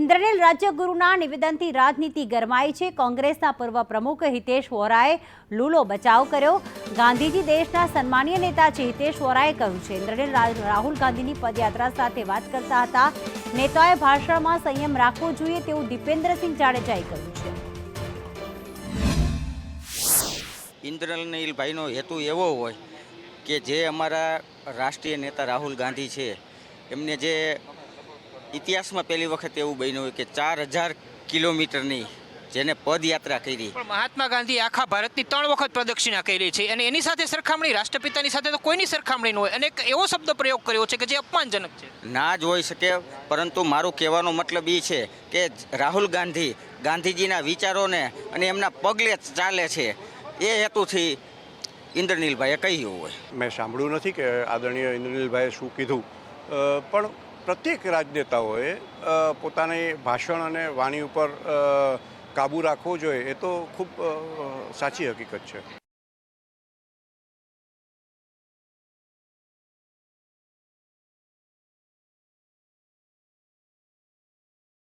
ઇન્દ્રનીલ રાજ્યગુરુના નિવેદનથી રાજનીતિ ગરમાઈ છે. કોંગ્રેસના પૂર્વ પ્રમુખ હિતેશ વોરાએ લૂલો બચાવ કર્યો. ગાંધીજી દેશના સન્માનીય નેતા છે હિતેશ વોરાએ કહ્યું છે. ઇન્દ્રનીલ રાહુલ ગાંધીની પદયાત્રા સાથે વાત કરતા હતા. નેતાએ ભાષણમાં સંયમ રાખવો જોઈએ તેવું દીપેન્દ્રસિંહ જાડેજાએ કહ્યું છે. ઇન્દ્રનીલભાઈનો હેતુ એવો હોય કે જે અમારા રાષ્ટ્રીય નેતા રાહુલ ગાંધી છે, એમને જે ઇતિહાસમાં પહેલી વખત એવું બન્યું હોય કે ચાર હજાર કિલોમીટરની જેને પદયાત્રા કરી. પણ મહાત્મા ગાંધી આખા ભારતની ત્રણ વખત પ્રદક્ષિણા કરી છે અને એની સાથે સરખામણી રાષ્ટ્રપિતાની સાથે તો કોઈની સરખામણી ન હોય. અને એક એવો શબ્દ પ્રયોગ કર્યો છે કે જે અપમાનજનક છે. ના જ હોઈ શકે પરંતુ મારું કહેવાનો મતલબ એ છે કે રાહુલ ગાંધી ગાંધીજીના વિચારોને અને એમના પગલે ચાલે છે. એ હેતુથી ઇન્દ્રનીલભાઈએ કહ્યું હોય. મેં સાંભળ્યું નથી કે આદરણીય ઇન્દ્રનીલભાઈએ શું કીધું. પણ પ્રત્યેક રાજનેતાઓએ પોતાની ભાષણ અને વાણી ઉપર કાબુ રાખવો જોઈએ, એ તો ખૂબ સાચી હકીકત છે.